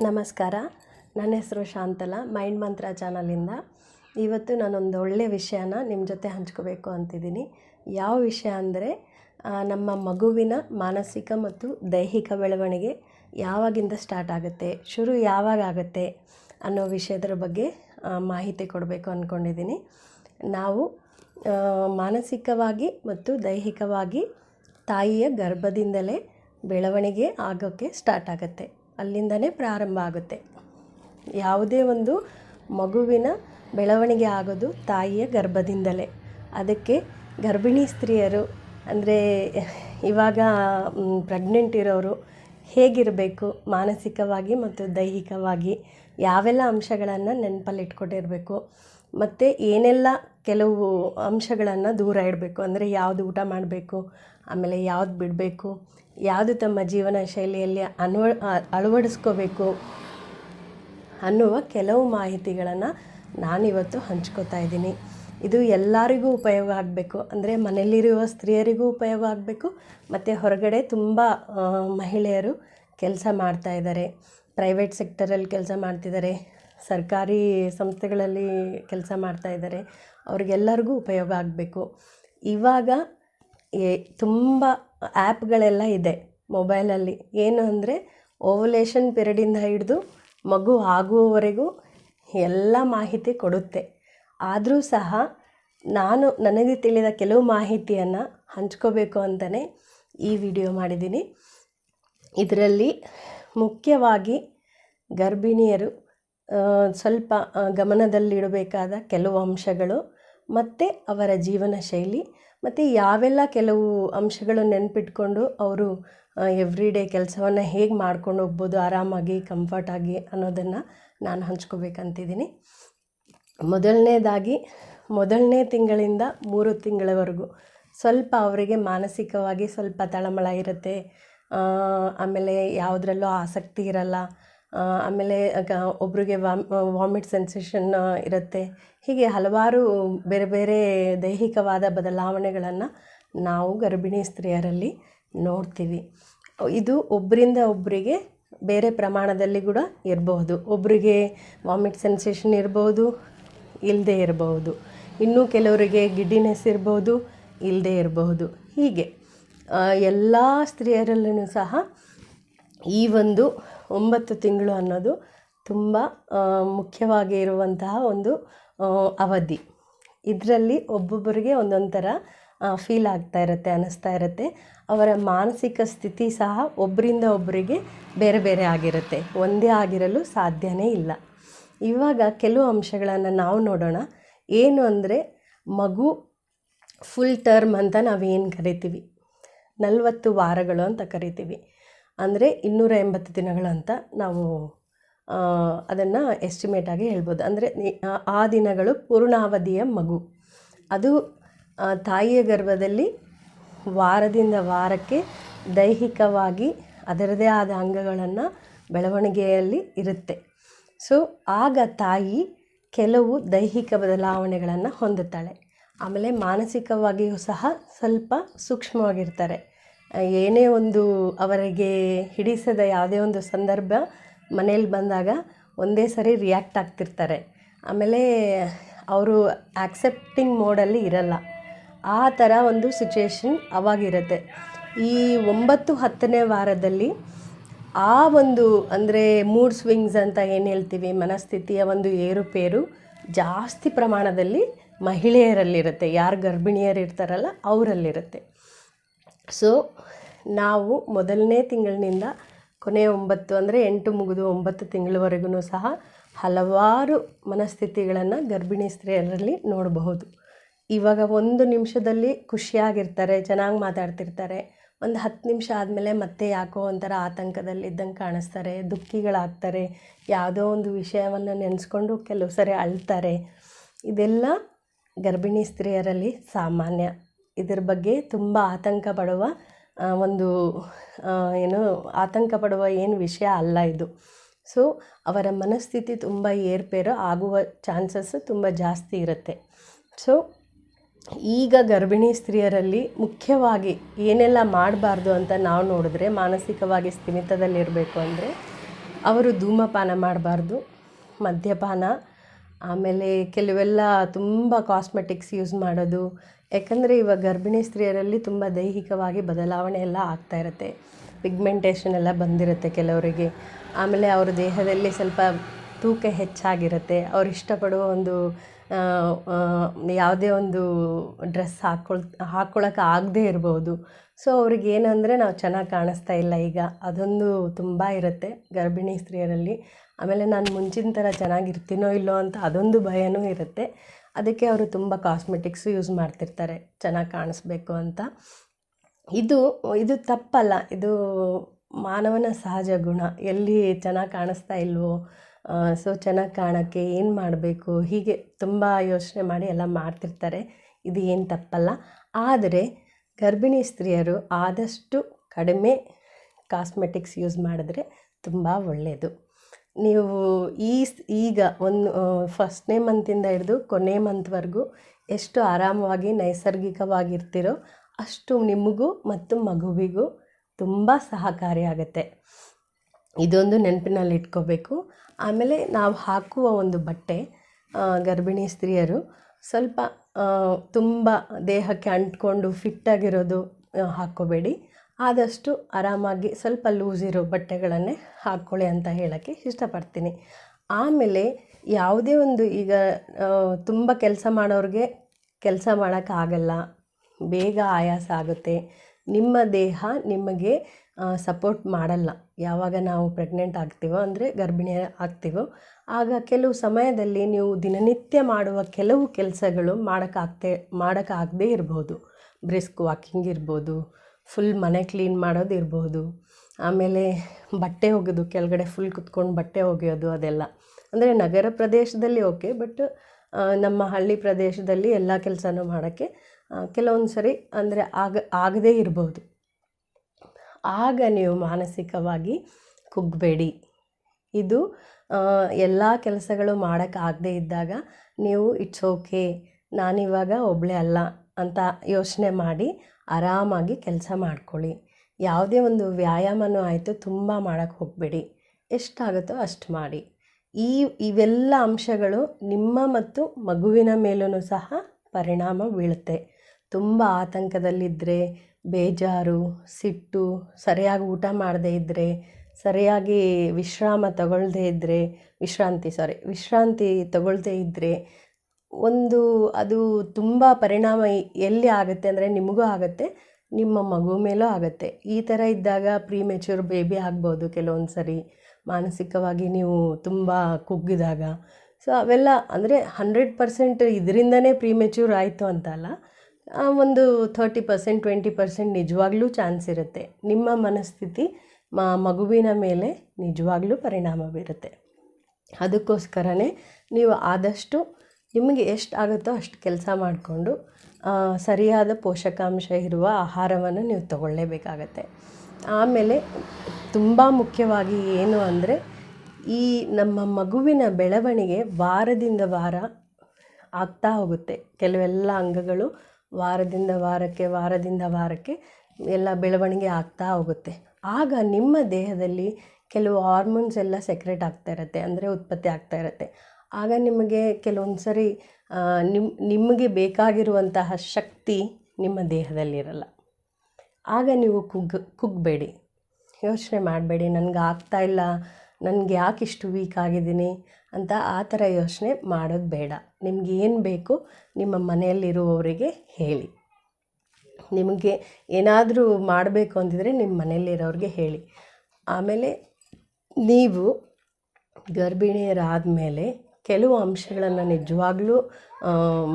ನಮಸ್ಕಾರ. ನನ್ನ ಹೆಸರು ಶಾಂತಲಾ, ಮೈಂಡ್ ಮಂತ್ರ ಚಾನಲಿಂದ. ಇವತ್ತು ನಾನೊಂದು ಒಳ್ಳೆಯ ವಿಷಯನ ನಿಮ್ಮ ಜೊತೆ ಹಂಚ್ಕೋಬೇಕು ಅಂತಿದ್ದೀನಿ. ಯಾವ ವಿಷಯ ಅಂದರೆ ನಮ್ಮ ಮಗುವಿನ ಮಾನಸಿಕ ಮತ್ತು ದೈಹಿಕ ಬೆಳವಣಿಗೆ ಯಾವಾಗಿಂದ ಸ್ಟಾರ್ಟ್ ಆಗುತ್ತೆ, ಶುರು ಯಾವಾಗ ಆಗುತ್ತೆ ಅನ್ನೋ ವಿಷಯದ ಬಗ್ಗೆ ಮಾಹಿತಿ ಕೊಡಬೇಕು ಅಂದ್ಕೊಂಡಿದ್ದೀನಿ ನಾವು ಮಾನಸಿಕವಾಗಿ ಮತ್ತು ದೈಹಿಕವಾಗಿ ತಾಯಿಯ ಗರ್ಭದಿಂದಲೇ ಬೆಳವಣಿಗೆ ಆಗೋಕ್ಕೆ ಸ್ಟಾರ್ಟ್ ಆಗುತ್ತೆ. ಅಲ್ಲಿಂದನೇ ಪ್ರಾರಂಭ ಆಗುತ್ತೆ. ಯಾವುದೇ ಒಂದು ಮಗುವಿನ ಬೆಳವಣಿಗೆ ಆಗೋದು ತಾಯಿಯ ಗರ್ಭದಿಂದಲೇ. ಅದಕ್ಕೆ ಗರ್ಭಿಣಿ ಸ್ತ್ರೀಯರು, ಅಂದರೆ ಇವಾಗ ಪ್ರೆಗ್ನೆಂಟ್ ಇರೋರು ಹೇಗಿರಬೇಕು? ಮಾನಸಿಕವಾಗಿ ಮತ್ತು ದೈಹಿಕವಾಗಿ ಯಾವೆಲ್ಲ ಅಂಶಗಳನ್ನು ನೆನಪಲ್ಲಿಟ್ಕೊಂಡಿರಬೇಕು ಮತ್ತು ಏನೆಲ್ಲ ಕೆಲವು ಅಂಶಗಳನ್ನು ದೂರ ಇಡಬೇಕು? ಅಂದರೆ ಯಾವುದು ಊಟ ಮಾಡಬೇಕು? ಆಮೇಲೆ ಯಾವ್ದು ಬಿಡಬೇಕು, ಯಾವುದು ತಮ್ಮ ಜೀವನ ಶೈಲಿಯಲ್ಲಿ ಅನ್ವ ಅಳವಡಿಸ್ಕೋಬೇಕು ಅನ್ನುವ ಕೆಲವು ಮಾಹಿತಿಗಳನ್ನು ನಾನಿವತ್ತು ಹಂಚ್ಕೋತಾ ಇದ್ದೀನಿ. ಇದು ಎಲ್ಲರಿಗೂ ಉಪಯೋಗ ಆಗಬೇಕು. ಅಂದರೆ ಮನೆಯಲ್ಲಿರುವ ಸ್ತ್ರೀಯರಿಗೂ ಉಪಯೋಗ ಆಗಬೇಕು. ಮತ್ತು ಹೊರಗಡೆ ತುಂಬ ಮಹಿಳೆಯರು ಕೆಲಸ ಮಾಡ್ತಾ ಇದ್ದಾರೆ. ಪ್ರೈವೇಟ್ ಸೆಕ್ಟರಲ್ಲಿ ಕೆಲಸ ಮಾಡ್ತಿದ್ದಾರೆ. ಸರ್ಕಾರಿ ಸಂಸ್ಥೆಗಳಲ್ಲಿ ಕೆಲಸ ಮಾಡ್ತಾ ಇದ್ದಾರೆ. ಅವ್ರಿಗೆಲ್ಲರಿಗೂ ಉಪಯೋಗ ಆಗಬೇಕು. ಇವಾಗ ಏ, ತುಂಬ ಆ್ಯಪ್ಗಳೆಲ್ಲ ಇದೆ ಮೊಬೈಲಲ್ಲಿ. ಏನು ಅಂದರೆ ಓವಲೇಷನ್ ಪಿರಿಯಡಿಂದ ಹಿಡಿದು ಮಗು ಆಗುವವರೆಗೂ ಎಲ್ಲ ಮಾಹಿತಿ ಕೊಡುತ್ತೆ. ಆದರೂ ಸಹ, ನಾನು, ನನಗೆ ತಿಳಿದ ಕೆಲವು ಮಾಹಿತಿಯನ್ನು ಹಂಚ್ಕೋಬೇಕು ಅಂತಲೇ ಈ ವಿಡಿಯೋ ಮಾಡಿದ್ದೀನಿ. ಇದರಲ್ಲಿ ಮುಖ್ಯವಾಗಿ ಗರ್ಭಿಣಿಯರು ಸ್ವಲ್ಪ ಗಮನದಲ್ಲಿಡಬೇಕಾದ ಕೆಲವು ಅಂಶಗಳು ಮತ್ತು ಅವರ ಜೀವನ ಶೈಲಿ ಮತ್ತು ಯಾವೆಲ್ಲ ಕೆಲವು ಅಂಶಗಳು ನೆನಪಿಟ್ಕೊಂಡು ಅವರು ಎವ್ರಿ ಡೇ ಕೆಲಸವನ್ನು ಹೇಗೆ ಮಾಡ್ಕೊಂಡು ಹೋಗ್ಬೋದು, ಆರಾಮಾಗಿ ಕಂಫರ್ಟಾಗಿ ಅನ್ನೋದನ್ನು ನಾನು ಹಂಚ್ಕೋಬೇಕಂತಿದ್ದೀನಿ. ಮೊದಲನೇದಾಗಿ, ಮೊದಲನೇ ತಿಂಗಳಿಂದ ಮೂರು ತಿಂಗಳವರೆಗೂ ಸ್ವಲ್ಪ ಅವರಿಗೆ ಮಾನಸಿಕವಾಗಿ ಸ್ವಲ್ಪ ತಳಮಳ ಇರುತ್ತೆ. ಆಮೇಲೆ ಯಾವುದ್ರಲ್ಲೂ ಆಸಕ್ತಿ ಇರಲ್ಲ. ಆಮೇಲೆ ಗ ಒಬ್ಬರಿಗೆ ವಾಮ್, ವಾಮಿಟ್ ಸೆನ್ಸೇಷನ್ ಇರುತ್ತೆ. ಹೀಗೆ ಹಲವಾರು ಬೇರೆ ಬೇರೆ ದೈಹಿಕವಾದ ಬದಲಾವಣೆಗಳನ್ನು ನಾವು ಗರ್ಭಿಣಿ ಸ್ತ್ರೀಯರಲ್ಲಿ ನೋಡ್ತೀವಿ. ಇದು ಒಬ್ಬರಿಂದ ಒಬ್ಬರಿಗೆ ಬೇರೆ ಪ್ರಮಾಣದಲ್ಲಿ ಕೂಡ ಇರಬಹುದು. ಒಬ್ಬರಿಗೆ ವಾಮಿಟ್ ಸೆನ್ಸೇಷನ್ ಇರ್ಬೋದು ಇಲ್ಲದೇ ಇರಬಹುದು. ಇನ್ನೂ ಕೆಲವರಿಗೆ ಗಿಡ್ಡಿನೆಸ್ ಇರ್ಬೋದು ಇಲ್ಲದೇ ಇರಬಹುದು. ಹೀಗೆ ಎಲ್ಲ ಸ್ತ್ರೀಯರಲ್ಲೂ ಸಹ ಈ ಒಂದು ಒಂಬತ್ತು ತಿಂಗಳು ಅನ್ನೋದು ತುಂಬ ಮುಖ್ಯವಾಗಿ ಇರುವಂತಹ ಒಂದು ಅವಧಿ. ಇದರಲ್ಲಿ ಒಬ್ಬೊಬ್ಬರಿಗೆ ಒಂದೊಂದು ಥರ ಫೀಲ್ ಆಗ್ತಾ ಇರುತ್ತೆ ಅನ್ನಿಸ್ತಾ ಇರುತ್ತೆ. ಅವರ ಮಾನಸಿಕ ಸ್ಥಿತಿ ಸಹ ಒಬ್ಬರಿಂದ ಒಬ್ಬರಿಗೆ ಬೇರೆ ಬೇರೆ ಆಗಿರುತ್ತೆ. ಒಂದೇ ಆಗಿರಲು ಸಾಧ್ಯವೇ ಇಲ್ಲ. ಇವಾಗ ಕೆಲವು ಅಂಶಗಳನ್ನು ನಾವು ನೋಡೋಣ. ಏನು ಅಂದರೆ, ಮಗು ಫುಲ್ ಟರ್ಮ್ ಅಂತ ನಾವೇನು ಕರಿತೀವಿ? ನಲವತ್ತು ವಾರಗಳು ಅಂತ ಕರಿತೀವಿ. ಅಂದರೆ ಇನ್ನೂರ ಎಂಬತ್ತು ದಿನಗಳಂತ ನಾವು ಅದನ್ನು ಎಸ್ಟಿಮೇಟಾಗಿ ಹೇಳ್ಬೋದು. ಅಂದರೆ ಆ- ದಿನಗಳು ಪೂರ್ಣಾವಧಿಯ ಮಗು. ಅದು ತಾಯಿಯ ಗರ್ಭದಲ್ಲಿ ವಾರದಿಂದ ವಾರಕ್ಕೆ ದೈಹಿಕವಾಗಿ ಅದರದೇ ಆದ ಅಂಗಗಳನ್ನು ಬೆಳವಣಿಗೆಯಲ್ಲಿ ಇರುತ್ತೆ. ಸೊ ಆಗ ತಾಯಿ ಕೆಲವು ದೈಹಿಕ ಬದಲಾವಣೆಗಳನ್ನು ಹೊಂದುತ್ತಾಳೆ. ಆಮೇಲೆ ಮಾನಸಿಕವಾಗಿಯೂ ಸಹ ಸ್ವಲ್ಪ ಸೂಕ್ಷ್ಮವಾಗಿರ್ತಾರೆ. ಏನೇ ಒಂದು ಅವರಿಗೆ ಹಿಡಿಸದ ಯಾವುದೇ ಒಂದು ಸಂದರ್ಭ ಮನೇಲಿ ಬಂದಾಗ ಒಂದೇ ಸರಿ ರಿಯಾಕ್ಟ್ ಆಗ್ತಿರ್ತಾರೆ. ಆಮೇಲೆ ಅವರು ಆಕ್ಸೆಪ್ಟಿಂಗ್ ಮೋಡಲ್ಲಿ ಇರಲ್ಲ. ಆ ಥರ ಒಂದು ಸಿಚುಯೇಷನ್ ಅವಾಗಿರುತ್ತೆ. ಈ ಒಂಬತ್ತು ಹತ್ತನೇ ವಾರದಲ್ಲಿ ಆ ಒಂದು ಅಂದರೆ ಮೂಡ್ ಸ್ವಿಂಗ್ಸ್ ಅಂತ ಏನು ಹೇಳ್ತೀವಿ? ಮನಸ್ಥಿತಿಯ ಒಂದು ಏರುಪೇರು ಜಾಸ್ತಿ ಪ್ರಮಾಣದಲ್ಲಿ ಮಹಿಳೆಯರಲ್ಲಿರುತ್ತೆ. ಯಾರು ಗರ್ಭಿಣಿಯರು ಇರ್ತಾರಲ್ಲ ಅವರಲ್ಲಿರುತ್ತೆ. ಸೊ ನಾವು ಮೊದಲನೇ ತಿಂಗಳಿನಿಂದ ಕೊನೆಯ ಒಂಬತ್ತು ಅಂದರೆ ಎಂಟು ಮುಗಿದು ಒಂಬತ್ತು ತಿಂಗಳವರೆಗೂ ಸಹ ಹಲವಾರು ಮನಸ್ಥಿತಿಗಳನ್ನು ಗರ್ಭಿಣಿ ಸ್ತ್ರೀಯರಲ್ಲಿ ನೋಡಬಹುದು. ಇವಾಗ ಒಂದು ನಿಮಿಷದಲ್ಲಿ ಖುಷಿಯಾಗಿರ್ತಾರೆ, ಚೆನ್ನಾಗಿ ಮಾತಾಡ್ತಿರ್ತಾರೆ. ಒಂದು ಹತ್ತು ನಿಮಿಷ ಆದಮೇಲೆ ಮತ್ತೆ ಯಾಕೋ ಒಂಥರ ಆತಂಕದಲ್ಲಿದ್ದಂಗೆ ಕಾಣಿಸ್ತಾರೆ, ದುಃಖಿಗಳಾಗ್ತಾರೆ, ಯಾವುದೋ ಒಂದು ವಿಷಯವನ್ನು ನೆನೆಸ್ಕೊಂಡು ಕೆಲವು ಸರಿ ಅಳ್ತಾರೆ. ಇದೆಲ್ಲ ಗರ್ಭಿಣಿ ಸ್ತ್ರೀಯರಲ್ಲಿ ಸಾಮಾನ್ಯ. ಇದ್ರ ಬಗ್ಗೆ ತುಂಬ ಆತಂಕ ಪಡುವ ಒಂದು ಏನು ಆತಂಕ ಪಡುವ ಏನು ವಿಷಯ ಅಲ್ಲ ಇದು. ಸೊ, ಅವರ ಮನಸ್ಥಿತಿ ತುಂಬ ಏರ್ಪೇರು ಆಗುವ ಚಾನ್ಸಸ್ ತುಂಬ ಜಾಸ್ತಿ ಇರುತ್ತೆ. ಸೊ, ಈಗ ಗರ್ಭಿಣಿ ಸ್ತ್ರೀಯರಲ್ಲಿ ಮುಖ್ಯವಾಗಿ ಏನೆಲ್ಲ ಮಾಡಬಾರ್ದು ಅಂತ ನಾವು ನೋಡಿದ್ರೆ, ಮಾನಸಿಕವಾಗಿ ಸ್ಥಿಮಿತದಲ್ಲಿರಬೇಕು ಅಂದರೆ, ಅವರು ಧೂಮಪಾನ ಮಾಡಬಾರ್ದು, ಮದ್ಯಪಾನ ಆಮೇಲೆ ಕೆಲವೆಲ್ಲ ತುಂಬ ಕಾಸ್ಮೆಟಿಕ್ಸ್ ಯೂಸ್ ಮಾಡೋದು. ಯಾಕಂದರೆ ಇವಾಗ ಗರ್ಭಿಣಿ ಸ್ತ್ರೀಯರಲ್ಲಿ ತುಂಬ ದೈಹಿಕವಾಗಿ ಬದಲಾವಣೆ ಎಲ್ಲ ಆಗ್ತಾ ಇರುತ್ತೆ. ಪಿಗ್ಮೆಂಟೇಷನ್ ಎಲ್ಲ ಬಂದಿರುತ್ತೆ ಕೆಲವರಿಗೆ. ಆಮೇಲೆ ಅವ್ರ ದೇಹದಲ್ಲಿ ಸ್ವಲ್ಪ ತೂಕ ಹೆಚ್ಚಾಗಿರುತ್ತೆ. ಅವ್ರು ಇಷ್ಟಪಡುವ ಒಂದು ಯಾವುದೇ ಒಂದು ಡ್ರೆಸ್ ಹಾಕ್ಕೊಳ್ ಹಾಕ್ಕೊಳಕ್ಕೆ ಆಗದೇ ಇರ್ಬೋದು. ಸೊ ಅವ್ರಿಗೆ ಏನಂದರೆ ನಾವು ಚೆನ್ನಾಗಿ ಕಾಣಿಸ್ತಾ ಇಲ್ಲ ಈಗ. ಅದೊಂದು ತುಂಬ ಇರುತ್ತೆ ಗರ್ಭಿಣಿ ಸ್ತ್ರೀಯರಲ್ಲಿ. ಆಮೇಲೆ ನಾನು ಮುಂಚಿನ ಥರ ಚೆನ್ನಾಗಿರ್ತೀನೋ ಇಲ್ಲೋ ಅಂತ ಅದೊಂದು ಭಯನೂ ಇರುತ್ತೆ. ಅದಕ್ಕೆ ಅವರು ತುಂಬ ಕಾಸ್ಮೆಟಿಕ್ಸು ಯೂಸ್ ಮಾಡ್ತಿರ್ತಾರೆ. ಚೆನ್ನಾಗಿ ಕಾಣಿಸ್ಬೇಕು ಅಂತ. ಇದು ಇದು ತಪ್ಪಲ್ಲ. ಇದು ಮಾನವನ ಸಹಜ ಗುಣ. ಎಲ್ಲಿ ಚೆನ್ನಾಗಿ ಕಾಣಿಸ್ತಾ ಇಲ್ವೋ ಸೊ ಚೆನ್ನಾಗಿ ಕಾಣೋಕ್ಕೆ ಏನು ಮಾಡಬೇಕು, ಹೀಗೆ ತುಂಬ ಯೋಚನೆ ಮಾಡಿ ಎಲ್ಲ ಮಾಡ್ತಿರ್ತಾರೆ. ಇದು ಏನು ತಪ್ಪಲ್ಲ. ಆದರೆ ಗರ್ಭಿಣಿ ಸ್ತ್ರೀಯರು ಆದಷ್ಟು ಕಡಿಮೆ ಕಾಸ್ಮೆಟಿಕ್ಸ್ ಯೂಸ್ ಮಾಡಿದ್ರೆ ತುಂಬ ಒಳ್ಳೆಯದು ನೀವು ಈ ಈಗ ಒಂದು ಫಸ್ಟ್ನೇ ಮಂತಿಂದ ಹಿಡಿದು ಕೊನೆ ಮಂತ್ವರೆಗೂ ಎಷ್ಟು ಆರಾಮವಾಗಿ, ನೈಸರ್ಗಿಕವಾಗಿರ್ತೀರೋ ಅಷ್ಟು ನಿಮಗೂ ಮತ್ತು ಮಗುವಿಗೂ ತುಂಬ ಸಹಕಾರಿಯಾಗುತ್ತೆ ಇದೊಂದು ನೆನಪಿನಲ್ಲಿ ಇಟ್ಕೋಬೇಕು. ಆಮೇಲೆ ನಾವು ಹಾಕುವ ಒಂದು ಬಟ್ಟೆ ಗರ್ಭಿಣಿ ಸ್ತ್ರೀಯರು ಸ್ವಲ್ಪ ತುಂಬ ದೇಹಕ್ಕೆ ಅಂಟ್ಕೊಂಡು ಫಿಟ್ಟಾಗಿರೋದು ಹಾಕ್ಕೋಬೇಡಿ. ಆದಷ್ಟು ಆರಾಮಾಗಿ ಸ್ವಲ್ಪ ಲೂಸ್ ಇರೋ ಬಟ್ಟೆಗಳನ್ನೇ ಹಾಕ್ಕೊಳ್ಳಿ ಅಂತ ಹೇಳೋಕ್ಕೆ ಇಷ್ಟಪಡ್ತೀನಿ. ಆಮೇಲೆ ಯಾವುದೇ ಒಂದು ಈಗ ತುಂಬ ಕೆಲಸ ಮಾಡೋರಿಗೆ ಕೆಲಸ ಮಾಡೋಕ್ಕಾಗಲ್ಲ ಬೇಗ ಆಯಾಸ ಆಗುತ್ತೆ. ನಿಮ್ಮ ದೇಹ ನಿಮಗೆ ಸಪೋರ್ಟ್ ಮಾಡಲ್ಲ. ಯಾವಾಗ ನಾವು ಪ್ರೆಗ್ನೆಂಟ್ ಆಗ್ತೀವೋ ಅಂದರೆ ಗರ್ಭಿಣಿ ಆಗ್ತೀವೋ, ಆಗ ಕೆಲವು ಸಮಯದಲ್ಲಿ ನೀವು ದಿನನಿತ್ಯ ಮಾಡುವ ಕೆಲವು ಕೆಲಸಗಳು ಮಾಡೋಕ್ಕಾಗ್ತೇ ಮಾಡೋಕ್ಕಾಗದೇ ಇರ್ಬೋದು. ಬ್ರಿಸ್ಕ್ ವಾಕಿಂಗ್ ಇರ್ಬೋದು ಫುಲ್ ಮನೆ ಕ್ಲೀನ್ ಮಾಡೋದು ಇರ್ಬೋದು. ಆಮೇಲೆ ಬಟ್ಟೆ ಒಗೆದು, ಕೆಳಗಡೆ ಫುಲ್ ಕುತ್ಕೊಂಡು ಬಟ್ಟೆ ಒಗೆಯೋದು ಅದೆಲ್ಲ. ಅಂದರೆ ನಗರ ಪ್ರದೇಶದಲ್ಲಿ ಓಕೆ ಬಟ್ ನಮ್ಮ ಹಳ್ಳಿ ಪ್ರದೇಶದಲ್ಲಿ ಎಲ್ಲ ಕೆಲಸನೂ ಮಾಡೋಕ್ಕೆ ಕೆಲವೊಂದು ಸರಿ ಅಂದರೆ ಆಗ, ಆಗದೇ ಇರ್ಬೋದು. ಆಗ ನೀವು ಮಾನಸಿಕವಾಗಿ ಕುಗ್ಬೇಡಿ. ಇದು ಎಲ್ಲ ಕೆಲಸಗಳು ಮಾಡೋಕ್ಕಾಗದೇ ಇದ್ದಾಗ ನೀವು ಇಟ್ಸ್ ಓಕೆ ನಾನಿವಾಗ ಒಬ್ಬಳೇ ಅಲ್ಲ ಅಂತ ಯೋಚನೆ ಮಾಡಿ ಆರಾಮಾಗಿ ಕೆಲಸ ಮಾಡ್ಕೊಳ್ಳಿ. ಯಾವುದೇ ಒಂದು ವ್ಯಾಯಾಮನೂ ಆಯಿತು ತುಂಬ ಮಾಡೋಕ್ಕೆ ಹೋಗಬೇಡಿ. ಎಷ್ಟಾಗುತ್ತೋ ಅಷ್ಟು ಮಾಡಿ. ಈ ಇವೆಲ್ಲ ಅಂಶಗಳು ನಿಮ್ಮ ಮತ್ತು ಮಗುವಿನ ಮೇಲೂ ಸಹ ಪರಿಣಾಮ ಬೀಳುತ್ತೆ. ತುಂಬ ಆತಂಕದಲ್ಲಿದ್ದರೆ ಬೇಜಾರು, ಸಿಟ್ಟು, ಸರಿಯಾಗಿ ಊಟ ಮಾಡದೇ ಇದ್ದರೆ ಸರಿಯಾಗಿ ವಿಶ್ರಾಮ ತಗೊಳ್ಳದೇ ಇದ್ದರೆ ವಿಶ್ರಾಂತಿ ಸಾರಿ ವಿಶ್ರಾಂತಿ ತಗೊಳ್ಳದೇ ಇದ್ದರೆ ಒಂದು ಅದು ತುಂಬ ಪರಿಣಾಮ ಎಲ್ಲಿ ಆಗುತ್ತೆ ಅಂದರೆ ನಿಮಗೂ ಆಗುತ್ತೆ, ನಿಮ್ಮ ಮಗು ಮೇಲೂ ಆಗುತ್ತೆ. ಈ ಥರ ಇದ್ದಾಗ ಪ್ರೀಮೆಚ್ಯೂರ್ ಬೇಬಿ ಆಗ್ಬೋದು ಕೆಲವೊಂದು ಸರಿ ಮಾನಸಿಕವಾಗಿ ನೀವು ತುಂಬ ಕುಗ್ಗಿದಾಗ. ಸೊ ಅವೆಲ್ಲ ಅಂದರೆ ಹಂಡ್ರೆಡ್ ಪರ್ಸೆಂಟ್ ಇದರಿಂದನೇ ಪ್ರೀಮೆಚ್ಯೂರ್ ಆಯಿತು ಅಂತ ಅಲ್ಲ ಒಂದು ಥರ್ಟಿ ಪರ್ಸೆಂಟ್ ಟ್ವೆಂಟಿ ಪರ್ಸೆಂಟ್ ನಿಜವಾಗ್ಲೂ ಚಾನ್ಸ್ ಇರುತ್ತೆ. ನಿಮ್ಮ ಮನಸ್ಥಿತಿ ಮ, ಮಗುವಿನ ಮೇಲೆ ನಿಜವಾಗ್ಲೂ ಪರಿಣಾಮ ಬೀರುತ್ತೆ. ಅದಕ್ಕೋಸ್ಕರನೇ ನೀವು ಆದಷ್ಟು ನಿಮಗೆ ಎಷ್ಟು ಆಗುತ್ತೋ ಅಷ್ಟು ಕೆಲಸ ಮಾಡಿಕೊಂಡು ಸರಿಯಾದ ಪೋಷಕಾಂಶ ಇರುವ ಆಹಾರವನ್ನು ನೀವು ತಗೊಳ್ಳೇಬೇಕಾಗತ್ತೆ. ಆಮೇಲೆ ತುಂಬ ಮುಖ್ಯವಾಗಿ ಏನು ಅಂದರೆ, ಈ ನಮ್ಮ ಮಗುವಿನ ಬೆಳವಣಿಗೆ ವಾರದಿಂದ ವಾರ ಆಗ್ತಾ ಹೋಗುತ್ತೆ. ಕೆಲವೆಲ್ಲ ಅಂಗಗಳು ವಾರದಿಂದ ವಾರಕ್ಕೆ ವಾರದಿಂದ ವಾರಕ್ಕೆ ಎಲ್ಲ ಬೆಳವಣಿಗೆ ಆಗ್ತಾ ಹೋಗುತ್ತೆ. ಆಗ ನಿಮ್ಮ ದೇಹದಲ್ಲಿ ಕೆಲವು ಹಾರ್ಮೋನ್ಸ್ ಎಲ್ಲ ಸೆಕ್ರೆಟ್ ಆಗ್ತಾ ಇರುತ್ತೆ, ಅಂದರೆ ಉತ್ಪತ್ತಿ ಆಗ್ತಾ ಇರುತ್ತೆ. ಆಗ ನಿಮಗೆ ಕೆಲವೊಂದು ಸರಿ ನಿಮ್ಮ ನಿಮಗೆ ಬೇಕಾಗಿರುವಂತಹ ಶಕ್ತಿ ನಿಮ್ಮ ದೇಹದಲ್ಲಿರಲ್ಲ. ಆಗ ನೀವು ಕುಗ್ಗ, ಕುಗ್ಬೇಡಿ. ಯೋಚನೆ ಮಾಡಬೇಡಿ, ನನಗೆ ಆಗ್ತಾ ಇಲ್ಲ, ನನಗೆ ಯಾಕೆ ಇಷ್ಟು ವೀಕ್ ಆಗಿದ್ದೀನಿ ಅಂತ ಆ ಥರ ಯೋಚನೆ ಮಾಡೋದು ಬೇಡ. ನಿಮ್ಗೆ ಏನು ಬೇಕು ನಿಮ್ಮ ಮನೆಯಲ್ಲಿರುವವರಿಗೆ ಹೇಳಿ. ನಿಮಗೆ ಏನಾದರೂ ಮಾಡಬೇಕು ಅಂತಿದ್ರೆ ನಿಮ್ಮ ಮನೆಯಲ್ಲಿರೋರಿಗೆ ಹೇಳಿ. ಆಮೇಲೆ ನೀವು ಗರ್ಭಿಣಿಯರಾದ ಮೇಲೆ ಕೆಲವು ಅಂಶಗಳನ್ನು ನಿಜವಾಗ್ಲೂ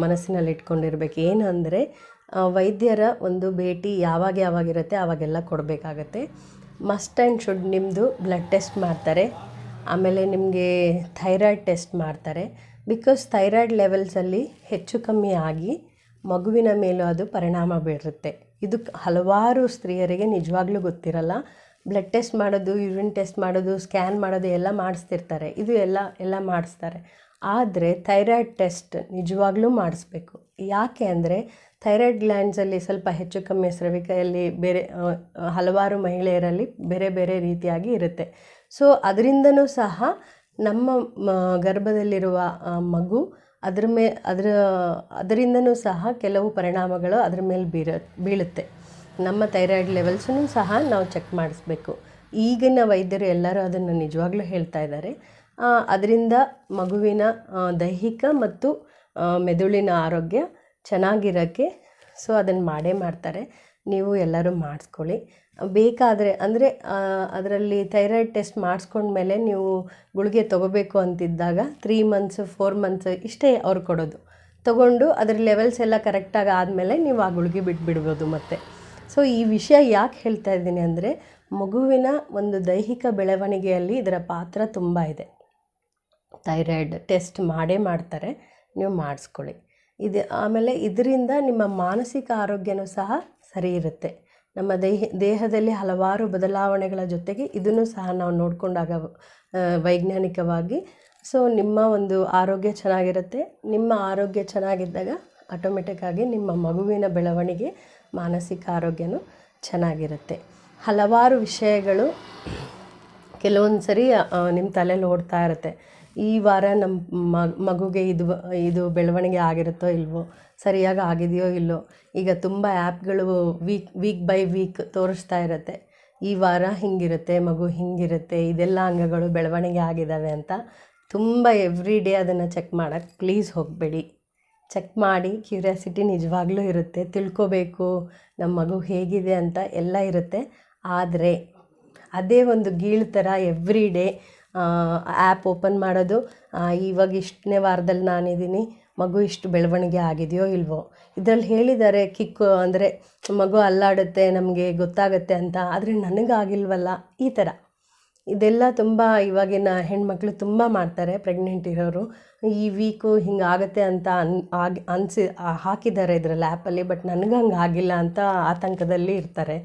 ಮನಸ್ಸಿನಲ್ಲಿ ಇಟ್ಕೊಂಡಿರ್ಬೇಕು ಏನಂದರೆ ವೈದ್ಯರ ಒಂದು ಭೇಟಿ ಯಾವಾಗ ಯಾವಾಗಿರುತ್ತೆ ಆವಾಗೆಲ್ಲ ಕೊಡಬೇಕಾಗತ್ತೆ. ಮಸ್ಟ್ ಆ್ಯಂಡ್ ಶುಡ್ ನಿಮ್ಮದು ಬ್ಲಡ್ ಟೆಸ್ಟ್ ಮಾಡ್ತಾರೆ. ಆಮೇಲೆ ನಿಮಗೆ ಥೈರಾಯ್ಡ್ ಟೆಸ್ಟ್ ಮಾಡ್ತಾರೆ. ಬಿಕಾಸ್ ಥೈರಾಯ್ಡ್ ಲೆವೆಲ್ಸಲ್ಲಿ ಹೆಚ್ಚು ಕಮ್ಮಿ ಆಗಿ ಮಗುವಿನ ಮೇಲೂ ಅದು ಪರಿಣಾಮ ಬೀರುತ್ತೆ. ಇದು ಹಲವಾರು ಸ್ತ್ರೀಯರಿಗೆ ನಿಜವಾಗ್ಲೂ ಗೊತ್ತಿರಲ್ಲ. ಬ್ಲಡ್ ಟೆಸ್ಟ್ ಮಾಡೋದು ಯೂರಿನ್ ಟೆಸ್ಟ್ ಮಾಡೋದು ಸ್ಕ್ಯಾನ್ ಮಾಡೋದು ಎಲ್ಲ ಮಾಡಿಸ್ತಿರ್ತಾರೆ. ಇದು ಎಲ್ಲ ಎಲ್ಲ ಮಾಡಿಸ್ತಾರೆ. ಆದರೆ ಥೈರಾಯ್ಡ್ ಟೆಸ್ಟ್ ನಿಜವಾಗ್ಲೂ ಮಾಡಿಸ್ಬೇಕು. ಯಾಕೆ ಅಂದರೆ ಥೈರಾಯ್ಡ್ ಗ್ಲ್ಯಾಂಡ್ಸಲ್ಲಿ ಸ್ವಲ್ಪ ಹೆಚ್ಚು ಕಮ್ಮಿ ಸ್ರವಿಕೆಯಲ್ಲಿ ಬೇರೆ ಹಲವಾರು ಮಹಿಳೆಯರಲ್ಲಿ ಬೇರೆ ಬೇರೆ ರೀತಿಯಾಗಿ ಇರುತ್ತೆ. ಸೊ ಅದರಿಂದನೂ ಸಹ ನಮ್ಮ ಗರ್ಭದಲ್ಲಿರುವ ಮಗು ಅದ್ರ ಮೇ, ಅದರ, ಅದರಿಂದನೂ ಸಹ ಕೆಲವು ಪರಿಣಾಮಗಳು ಅದ್ರ ಮೇಲೆ ಬೀರ, ಬೀಳುತ್ತೆ. ನಮ್ಮ ಥೈರಾಯ್ಡ್ ಲೆವೆಲ್ಸನ್ನು ಸಹ ನಾವು ಚೆಕ್ ಮಾಡಿಸ್ಬೇಕು. ಈಗಿನ ವೈದ್ಯರು ಎಲ್ಲರೂ ಅದನ್ನು ನಿಜವಾಗ್ಲೂ ಹೇಳ್ತಾ ಇದ್ದಾರೆ. ಅದರಿಂದ ಮಗುವಿನ ದೈಹಿಕ ಮತ್ತು ಮೆದುಳಿನ ಆರೋಗ್ಯ ಚೆನ್ನಾಗಿರೋಕ್ಕೆ ಸೊ ಅದನ್ನು ಮಾಡೇ ಮಾಡ್ತಾರೆ. ನೀವು ಎಲ್ಲರೂ ಮಾಡಿಸ್ಕೊಳ್ಳಿ. ಬೇಕಾದರೆ, ಅಂದರೆ ಅದರಲ್ಲಿ ಥೈರಾಯ್ಡ್ ಟೆಸ್ಟ್ ಮಾಡಿಸ್ಕೊಂಡ್ಮೇಲೆ ನೀವು ಗುಳಿಗೆ ತೊಗೋಬೇಕು ಅಂತಿದ್ದಾಗ ತ್ರೀ ಮಂತ್ಸ್ ಫೋರ್ ಮಂತ್ಸ್ ಇಷ್ಟೇ ಅವ್ರು ಕೊಡೋದು. ತಗೊಂಡು ಅದ್ರ ಲೆವೆಲ್ಸ್ ಎಲ್ಲ ಕರೆಕ್ಟಾಗಿ ಆದಮೇಲೆ ನೀವು ಆ ಗುಳಿಗೆ ಬಿಟ್ಬಿಡ್ಬೋದು ಮತ್ತೆ. ಸೊ ಈ ವಿಷಯ ಯಾಕೆ ಹೇಳ್ತಾ ಇದ್ದೀನಿ ಅಂದರೆ, ಮಗುವಿನ ಒಂದು ದೈಹಿಕ ಬೆಳವಣಿಗೆಯಲ್ಲಿ ಇದರ ಪಾತ್ರ ತುಂಬ ಇದೆ. ಥೈರಾಯ್ಡ್ ಟೆಸ್ಟ್ ಮಾಡೇ ಮಾಡ್ತಾರೆ. ನೀವು ಮಾಡಿಸ್ಕೊಳ್ಳಿ. ಇದು ಆಮೇಲೆ ಇದರಿಂದ ನಿಮ್ಮ ಮಾನಸಿಕ ಆರೋಗ್ಯನೂ ಸಹ ಸರಿ ಇರುತ್ತೆ. ನಮ್ಮ ದೇಹ, ದೇಹದಲ್ಲಿ ಹಲವಾರು ಬದಲಾವಣೆಗಳ ಜೊತೆಗೆ ಇದನ್ನು ಸಹ ನಾವು ನೋಡಿಕೊಂಡಾಗ ವೈಜ್ಞಾನಿಕವಾಗಿ. ಸೊ ನಿಮ್ಮ ಒಂದು ಆರೋಗ್ಯ ಚೆನ್ನಾಗಿರುತ್ತೆ. ನಿಮ್ಮ ಆರೋಗ್ಯ ಚೆನ್ನಾಗಿದ್ದಾಗ ಆಟೋಮೆಟಿಕ್ಕಾಗಿ ನಿಮ್ಮ ಮಗುವಿನ ಬೆಳವಣಿಗೆ ಮಾನಸಿಕ ಆರೋಗ್ಯನೂ ಚೆನ್ನಾಗಿರುತ್ತೆ. ಹಲವಾರು ವಿಷಯಗಳು ಕೆಲವೊಂದು ಸರಿ ನಿಮ್ಮ ತಲೆಯಲ್ಲಿ ಓಡ್ತಾ ಇರುತ್ತೆ. ಈ ವಾರ ನಮ್ಮ ಮಗುಗೆ ಇದು ಇದು ಬೆಳವಣಿಗೆ ಆಗಿರುತ್ತೋ ಇಲ್ವೋ, ಸರಿಯಾಗಿ ಆಗಿದೆಯೋ ಇಲ್ಲೋ ಈಗ ತುಂಬ ಆ್ಯಪ್ಗಳು ವೀಕ್ ವೀಕ್ ಬೈ ವೀಕ್ ತೋರಿಸ್ತಾ ಇರುತ್ತೆ. ಈ ವಾರ ಹಿಂಗಿರುತ್ತೆ, ಮಗು ಹಿಂಗಿರುತ್ತೆ, ಇದೆಲ್ಲ ಅಂಗಗಳು ಬೆಳವಣಿಗೆ ಆಗಿದ್ದಾವೆ ಅಂತ ತುಂಬ ಎವ್ರಿ ಡೇ ಅದನ್ನು ಚೆಕ್ ಮಾಡೋಕ್ಕೆ ಪ್ಲೀಸ್ ಹೋಗಬೇಡಿ. ಚೆಕ್ ಮಾಡಿ ಕ್ಯೂರಿಯಾಸಿಟಿ ನಿಜವಾಗ್ಲೂ ಇರುತ್ತೆ. ತಿಳ್ಕೋಬೇಕು ನಮ್ಮ ಮಗು ಹೇಗಿದೆ ಅಂತ ಎಲ್ಲ ಇರುತ್ತೆ. ಆದರೆ ಅದೇ ಒಂದು ಗೀಳು ಥರ ಎವ್ರಿ ಡೇ ಆ್ಯಪ್ ಓಪನ್ ಮಾಡೋದು ಇವಾಗ ಇಷ್ಟನೇ ವಾರದಲ್ಲಿ ನಾನಿದ್ದೀನಿ, ಮಗು ಇಷ್ಟು ಬೆಳವಣಿಗೆ ಆಗಿದೆಯೋ ಇಲ್ವೋ? ಇದರಲ್ಲಿ ಹೇಳಿದ್ದಾರೆ, ಕಿಕ್ಕು ಅಂದರೆ ಮಗು ಅಲ್ಲಾಡುತ್ತೆ, ನಮಗೆ ಗೊತ್ತಾಗುತ್ತೆ ಅಂತ. ಆದರೆ ನನಗಾಗಿಲ್ವಲ್ಲ? ಈ ಥರ ಇದೆಲ್ಲ ತುಂಬ ಇವಾಗಿನ ಹೆಣ್ಮಕ್ಳು ತುಂಬ ಮಾಡ್ತಾರೆ ಪ್ರೆಗ್ನೆಂಟ್ ಇರೋರು. ಈ ವೀಕು ಹಿಂಗೆ ಆಗುತ್ತೆ ಅಂತ ಅನ್, ಆಗಿ, ಅನ್ಸಿ ಹಾಕಿದ್ದಾರೆ ಇದರಲ್ಲಿ ಆ್ಯಪಲ್ಲಿ ಬಟ್ ನನಗೆ ಹಂಗೆ ಆಗಿಲ್ಲ ಅಂತ ಆತಂಕದಲ್ಲಿ ಇರ್ತಾರೆ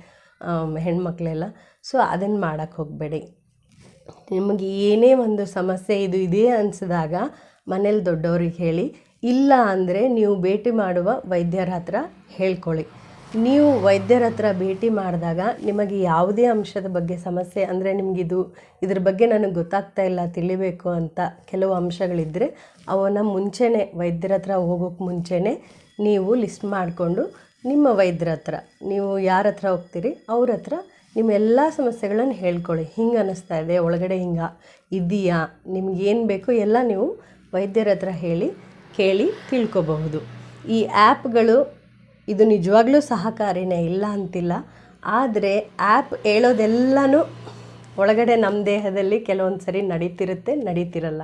ಹೆಣ್ಣುಮಕ್ಳೆಲ್ಲ ಸೊ ಅದನ್ನು ಮಾಡೋಕ್ಕೆ ಹೋಗಬೇಡಿ. ನಿಮಗೆ ಏನೇ ಒಂದು ಸಮಸ್ಯೆ ಇದು ಇದೆ ಅನಿಸಿದಾಗ ಮನೇಲಿ ದೊಡ್ಡವ್ರಿಗೆ ಹೇಳಿ. ಇಲ್ಲ ಅಂದರೆ ನೀವು ಭೇಟಿ ಮಾಡುವ ವೈದ್ಯರ ಹತ್ರ ಹೇಳ್ಕೊಳ್ಳಿ. ನೀವು ವೈದ್ಯರ ಹತ್ರ ಭೇಟಿ ಮಾಡಿದಾಗ ನಿಮಗೆ ಯಾವುದೇ ಅಂಶದ ಬಗ್ಗೆ ಸಮಸ್ಯೆ, ಅಂದರೆ ನಿಮಗಿದು ಇದ್ರ ಬಗ್ಗೆ ನನಗೆ ಗೊತ್ತಾಗ್ತಾ ಇಲ್ಲ, ತಿಳಿಬೇಕು ಅಂತ ಕೆಲವು ಅಂಶಗಳಿದ್ದರೆ ಅವನ್ನ ಮುಂಚೆನೇ, ವೈದ್ಯರ ಹತ್ರ ಹೋಗೋಕ್ಕೆ ಮುಂಚೆನೇ ನೀವು ಲಿಸ್ಟ್ ಮಾಡಿಕೊಂಡು ನಿಮ್ಮ ವೈದ್ಯರ ಹತ್ರ, ನೀವು ಯಾರ ಹತ್ರ ಹೋಗ್ತೀರಿ, ಅವ್ರ ಹತ್ರ ನಿಮ್ಮ ಎಲ್ಲ ಸಮಸ್ಯೆಗಳನ್ನು ಹೇಳ್ಕೊಳ್ಳಿ. ಹಿಂಗೆ ಅನ್ನಿಸ್ತಾ ಇದೆ, ಒಳಗಡೆ ಹಿಂಗೆ ಇದೆಯಾ ನಿಮ್ಗೇನು ಬೇಕು ಎಲ್ಲ ನೀವು ವೈದ್ಯರ ಹತ್ರ ಹೇಳಿ, ಕೇಳಿ ತಿಳ್ಕೊಬಹುದು. ಈ ಆ್ಯಪ್ಗಳು ಇದು ನಿಜವಾಗ್ಲೂ ಸಹಕಾರಿನೇ ಇಲ್ಲ ಅಂತಿಲ್ಲ. ಆದರೆ ಆ್ಯಪ್ ಹೇಳೋದೆಲ್ಲನೂ ಒಳಗಡೆ ನಮ್ಮ ದೇಹದಲ್ಲಿ ಕೆಲವೊಂದು ಸರಿ ನಡೀತಿರುತ್ತೆ, ನಡೀತಿರಲ್ಲ.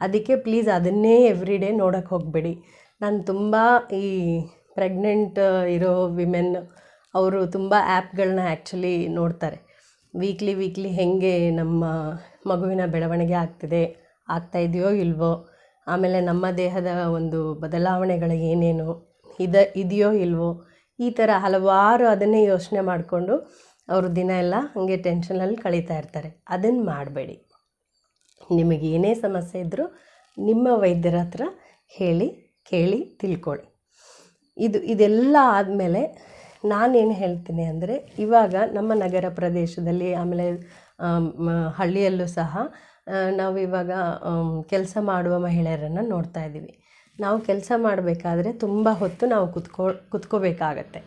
ಅದಕ್ಕೆ ಪ್ಲೀಸ್ ಅದನ್ನೇ ಎವ್ರಿ ಡೇ ನೋಡೋಕ್ಕೆ ಹೋಗಬೇಡಿ. ನಾನು ತುಂಬ ಈ ಪ್ರೆಗ್ನೆಂಟ್ ಇರೋ ವಿಮೆನ್ ಅವರು ತುಂಬ ಆ್ಯಪ್ಗಳನ್ನ ಆ್ಯಕ್ಚುಲಿ ನೋಡ್ತಾರೆ. ವೀಕ್ಲಿ ವೀಕ್ಲಿ ಹೇಗೆ ನಮ್ಮ ಮಗುವಿನ ಬೆಳವಣಿಗೆ ಆಗ್ತಿದೆ, ಆಗ್ತಾ ಇದೆಯೋ ಇಲ್ವೋ, ಆಮೇಲೆ ನಮ್ಮ ದೇಹದ ಒಂದು ಬದಲಾವಣೆಗಳು ಏನೇನು ಇದ ಇದೆಯೋ ಇಲ್ವೋ ಈ ಥರ ಹಲವಾರು ಅದನ್ನೇ ಯೋಚನೆ ಮಾಡಿಕೊಂಡು ಅವರು ದಿನ ಎಲ್ಲ ಹಾಗೆ ಟೆನ್ಷನಲ್ಲಿ ಕಳೀತಾ ಇರ್ತಾರೆ. ಅದನ್ನು ಮಾಡಬೇಡಿ. ನಿಮಗೆ ಏನೇ ಸಮಸ್ಯೆ ಇದ್ದರೂ ನಿಮ್ಮ ವೈದ್ಯರ ಹತ್ರ ಹೇಳಿ, ಕೇಳಿ, ತಿಳ್ಕೊಳ್ಳಿ. ಇದು ಇದೆಲ್ಲ ಆದಮೇಲೆ ನಾನೇನು ಹೇಳ್ತೀನಿ ಅಂದರೆ ಇವಾಗ ನಮ್ಮ ನಗರ ಪ್ರದೇಶದಲ್ಲಿ ಆಮೇಲೆ ಹಳ್ಳಿಯಲ್ಲೂ ಸಹ ನಾವು ಇವಾಗ ಕೆಲಸ ಮಾಡುವ ಮಹಿಳೆಯರನ್ನು ನೋಡ್ತಾ ಇದ್ದೀವಿ. ನಾವು ಕೆಲಸ ಮಾಡಬೇಕಾದ್ರೆ ತುಂಬ ಹೊತ್ತು ನಾವು ಕುತ್ಕೊ, ಕುತ್ಕೋಬೇಕಾಗತ್ತೆ.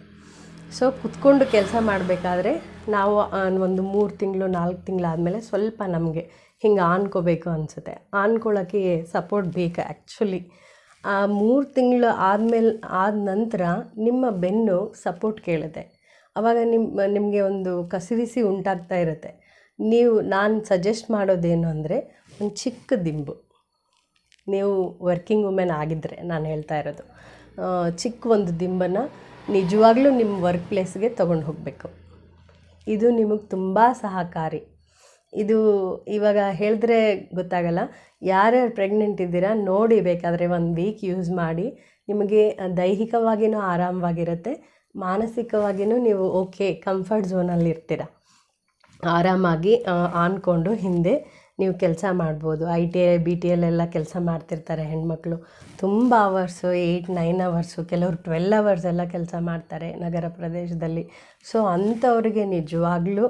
ಸೊ ಕುತ್ಕೊಂಡು ಕೆಲಸ ಮಾಡಬೇಕಾದ್ರೆ ನಾವು ಒಂದು ಮೂರು ತಿಂಗಳು, ನಾಲ್ಕು ತಿಂಗಳಾದಮೇಲೆ ಸ್ವಲ್ಪ ನಮಗೆ ಹಿಂಗೆ ಆನ್ಕೋಬೇಕು ಅನಿಸುತ್ತೆ. ಆನ್ಕೊಳ್ಳೋಕ್ಕೆ ಸಪೋರ್ಟ್ ಬೇಕು ಆ್ಯಕ್ಚುಲಿ ಆ ಮೂರು ತಿಂಗಳು ಆದಮೇಲೆ, ಆದ ನಂತರ ನಿಮ್ಮ ಬೆನ್ನು ಸಪೋರ್ಟ್ ಕೇಳುತ್ತೆ. ಆವಾಗ ನಿಮ್ಮ ನಿಮಗೆ ಒಂದು ಕಸಿವಿಸಿ ಉಂಟಾಗ್ತಾ ಇರುತ್ತೆ. ನೀವು, ನಾನು ಸಜೆಸ್ಟ್ ಮಾಡೋದೇನು ಅಂದರೆ ಒಂದು ಚಿಕ್ಕ ದಿಂಬು. ನೀವು ವರ್ಕಿಂಗ್ ವುಮೆನ್ ಆಗಿದ್ದರೆ ನಾನು ಹೇಳ್ತಾ ಇರೋದು. ಚಿಕ್ಕ ಒಂದು ದಿಂಬನ್ನು ನಿಜವಾಗ್ಲೂ ನಿಮ್ಮ ವರ್ಕ್ ಪ್ಲೇಸ್ಗೆ ತೊಗೊಂಡು ಹೋಗಬೇಕು. ಇದು ನಿಮಗೆ ತುಂಬ ಸಹಕಾರಿ. ಇದು ಇವಾಗ ಹೇಳಿದ್ರೆ ಗೊತ್ತಾಗಲ್ಲ, ಯಾರ್ಯಾರು ಪ್ರೆಗ್ನೆಂಟ್ ಇದ್ದೀರಾ ನೋಡಿ ಬೇಕಾದರೆ ಒಂದು ವೀಕ್ ಯೂಸ್ ಮಾಡಿ, ನಿಮಗೆ ದೈಹಿಕವಾಗಿಯೂ ಆರಾಮವಾಗಿರುತ್ತೆ ಮಾನಸಿಕವಾಗಿಯೂ ನೀವು ಓಕೆ ಕಂಫರ್ಟ್ ಝೋನಲ್ಲಿ ಇರ್ತೀರ ಆರಾಮಾಗಿ ಆನ್ಕೊಂಡು ಹಿಂದೆ ನೀವು ಕೆಲಸ ಮಾಡ್ಬೋದು. I T I B T L ಎಲ್ಲ ಕೆಲಸ ಮಾಡ್ತಿರ್ತಾರೆ ಹೆಣ್ಮಕ್ಳು. ತುಂಬ ಅವರ್ಸು ಏಯ್ಟ್ ನೈನ್ ಅವರ್ಸು ಕೆಲವರು ಟ್ವೆಲ್ ಅವರ್ಸ್ ಎಲ್ಲ ಕೆಲಸ ಮಾಡ್ತಾರೆ ನಗರ ಪ್ರದೇಶದಲ್ಲಿ. ಸೊ ಅಂಥವ್ರಿಗೆ ನಿಜವಾಗ್ಲೂ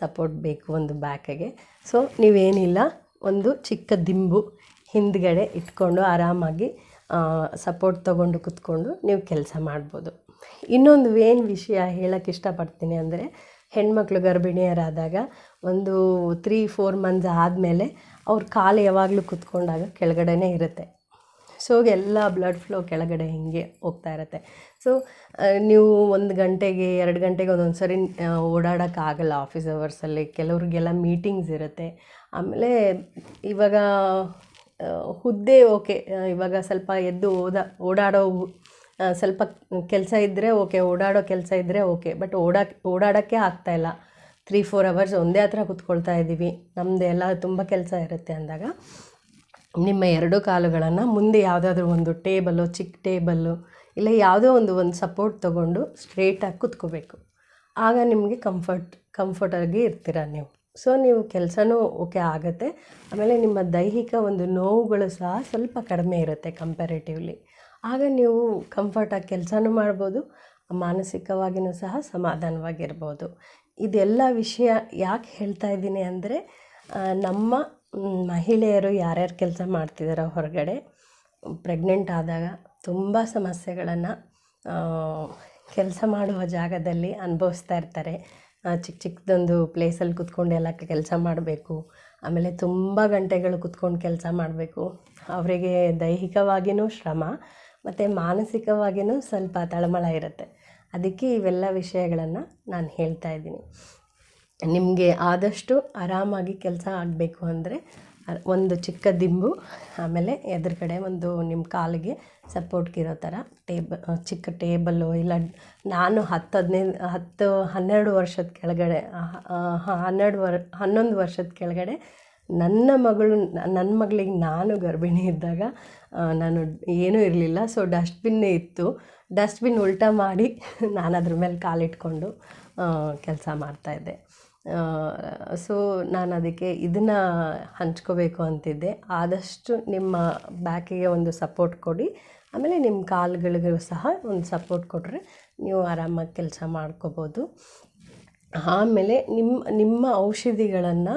ಸಪೋರ್ಟ್ ಬೇಕು ಒಂದು ಬ್ಯಾಕಗೆ. ಸೊ ನೀವೇನಿಲ್ಲ, ಒಂದು ಚಿಕ್ಕ ದಿಂಬು ಹಿಂದ್ಗಡೆ ಇಟ್ಕೊಂಡು ಆರಾಮಾಗಿ ಸಪೋರ್ಟ್ ತೊಗೊಂಡು ಕುತ್ಕೊಂಡು ನೀವು ಕೆಲಸ ಮಾಡ್ಬೋದು. ಇನ್ನೊಂದು ಏನು ವಿಷಯ ಹೇಳೋಕ್ಕೆ ಇಷ್ಟಪಡ್ತೀನಿ ಅಂದರೆ, ಹೆಣ್ಮಕ್ಳು ಗರ್ಭಿಣಿಯರಾದಾಗ ಒಂದು ತ್ರೀ ಫೋರ್ ಮಂತ್ಸ್ ಆದಮೇಲೆ ಅವ್ರ ಕಾಲು ಯಾವಾಗಲೂ ಕುತ್ಕೊಂಡಾಗ ಕೆಳಗಡೆನೇ ಇರುತ್ತೆ. ಸೊ ಎಲ್ಲ ಬ್ಲಡ್ ಫ್ಲೋ ಕೆಳಗಡೆ ಹಿಂಗೆ ಹೋಗ್ತಾ ಇರುತ್ತೆ. ಸೊ ನೀವು ಒಂದು ಗಂಟೆಗೆ, ಎರಡು ಗಂಟೆಗೆ ಒಂದೊಂದು ಸರಿ ಓಡಾಡೋಕ್ಕಾಗಲ್ಲ ಆಫೀಸ್ ಅವರ್ಸಲ್ಲಿ ಕೆಲವ್ರಿಗೆಲ್ಲ ಮೀಟಿಂಗ್ಸ್ ಇರುತ್ತೆ. ಆಮೇಲೆ ಇವಾಗ ಹುದ್ದೆ ಓಕೆ ಇವಾಗ ಸ್ವಲ್ಪ ಎದ್ದು ಓದ, ಓಡಾಡೋ ಸ್ವಲ್ಪ ಕೆಲಸ ಇದ್ದರೆ ಓಕೆ ಓಡಾಡೋ ಕೆಲಸ ಇದ್ದರೆ ಓಕೆ ಬಟ್ ಓಡಾಕ್, ಓಡಾಡೋಕ್ಕೆ ಆಗ್ತಾಯಿಲ್ಲ ತ್ರೀ ಫೋರ್ ಅವರ್ಸ್ ಒಂದೇ ಹತ್ರ ಕೂತ್ಕೊಳ್ತಾ ಇದ್ದೀವಿ. ನಮ್ಮದು ಎಲ್ಲ ತುಂಬ ಕೆಲಸ ಇರುತ್ತೆ ಅಂದಾಗ. ನಿಮ್ಮ ಎರಡು ಕಾಲುಗಳನ್ನು ಮುಂದೆ ಯಾವುದಾದ್ರೂ ಒಂದು ಟೇಬಲ್ಲು ಚಿಕ್ಕ ಟೇಬಲ್ಲು ಇಲ್ಲ ಯಾವುದೋ ಒಂದು ಒಂದು ಸಪೋರ್ಟ್ ತೊಗೊಂಡು ಸ್ಟ್ರೇಟಾಗಿ ಕೂತ್ಕೋಬೇಕು. ಆಗ ನಿಮಗೆ ಕಂಫರ್ಟ್ ಕಂಫರ್ಟಾಗಿ ಇರ್ತೀರ ನೀವು. ಸೊ ನೀವು ಕೆಲಸನೂ ಓಕೆ ಆಗುತ್ತೆ. ಆಮೇಲೆ ನಿಮ್ಮ ದೈಹಿಕ ಒಂದು ನೋವುಗಳು ಸಹ ಸ್ವಲ್ಪ ಕಡಿಮೆ ಇರುತ್ತೆ ಕಂಪ್ಯಾರಿಟಿವ್ಲಿ ಆಗ ನೀವು ಕಂಫರ್ಟಾಗಿ ಕೆಲಸನೂ ಮಾಡ್ಬೋದು ಮಾನಸಿಕವಾಗಿಯೂ ಸಹ ಸಮಾಧಾನವಾಗಿರ್ಬೋದು. ಇದೆಲ್ಲ ವಿಷಯ ಯಾಕೆ ಹೇಳ್ತಾ ಇದ್ದೀನಿ ಅಂದರೆ ನಮ್ಮ ಮಹಿಳೆಯರು ಯಾರ್ಯಾರು ಕೆಲಸ ಮಾಡ್ತಿದ್ದಾರೋ ಹೊರಗಡೆ, ಪ್ರೆಗ್ನೆಂಟ್ ಆದಾಗ ತುಂಬ ಸಮಸ್ಯೆಗಳನ್ನು ಕೆಲಸ ಮಾಡುವ ಜಾಗದಲ್ಲಿ ಅನುಭವಿಸ್ತಾ ಇರ್ತಾರೆ. ಚಿಕ್ಕ ಚಿಕ್ಕದೊಂದು ಪ್ಲೇಸಲ್ಲಿ ಕುತ್ಕೊಂಡು ಎಲ್ಲ ಕೆಲಸ ಮಾಡಬೇಕು. ಆಮೇಲೆ ತುಂಬ ಗಂಟೆಗಳು ಕುತ್ಕೊಂಡು ಕೆಲಸ ಮಾಡಬೇಕು. ಅವರಿಗೆ ದೈಹಿಕವಾಗಿಯೂ ಶ್ರಮ, ಮತ್ತು ಮಾನಸಿಕವಾಗಿಯೂ ಸ್ವಲ್ಪ ತಳಮಳ ಇರುತ್ತೆ. ಅದಕ್ಕೆ ಇವೆಲ್ಲ ವಿಷಯಗಳನ್ನು ನಾನು ಹೇಳ್ತಾ ಇದ್ದೀನಿ. ನಿಮಗೆ ಆದಷ್ಟು ಆರಾಮಾಗಿ ಕೆಲಸ ಆಗಬೇಕು ಅಂದರೆ ಒಂದು ಚಿಕ್ಕ ದಿಂಬು, ಆಮೇಲೆ ಎದುರುಗಡೆ ಒಂದು ನಿಮ್ಮ ಕಾಲಿಗೆ ಸಪೋರ್ಟ್ಗಿರೋ ಥರ ಟೇಬಲ್ ಚಿಕ್ಕ ಟೇಬಲ್ಲು ಇಲ್ಲ ನಾನು ಹತ್ತು ಹದಿನೈದು, ಹತ್ತು ಹನ್ನೆರಡು ವರ್ಷದ ಕೆಳಗಡೆ ಹನ್ನೆರಡು ವರ್, ಹನ್ನೊಂದು ವರ್ಷದ ಕೆಳಗಡೆ ನನ್ನ ಮಗಳು, ನನ್ನ ಮಗಳಿಗೆ ನಾನು ಗರ್ಭಿಣಿ ಇದ್ದಾಗ ನಾನು ಏನೂ ಇರಲಿಲ್ಲ. ಸೊ ಡಸ್ಟ್ಬಿನ್ನೇ ಇತ್ತು. ಡಸ್ಟ್ಬಿನ್ ಉಲ್ಟಾ ಮಾಡಿ ನಾನು ಅದ್ರ ಮೇಲೆ ಕಾಲಿಟ್ಕೊಂಡು ಕೆಲಸ ಮಾಡ್ತಾಯಿದ್ದೆ ಸೊ ನಾನು ಅದಕ್ಕೆ ಇದನ್ನು ಹಂಚ್ಕೋಬೇಕು ಅಂತಿದ್ದೆ. ಆದಷ್ಟು ನಿಮ್ಮ ಬ್ಯಾಕಿಗೆ ಒಂದು ಸಪೋರ್ಟ್ ಕೊಡಿ. ಆಮೇಲೆ ನಿಮ್ಮ ಕಾಲುಗಳಿಗೂ ಸಹ ಒಂದು ಸಪೋರ್ಟ್ ಕೊಟ್ಟರೆ ನೀವು ಆರಾಮಾಗಿ ಕೆಲಸ ಮಾಡ್ಕೋಬೋದು. ಆಮೇಲೆ ನಿಮ್ಮ ನಿಮ್ಮ ಔಷಧಿಗಳನ್ನು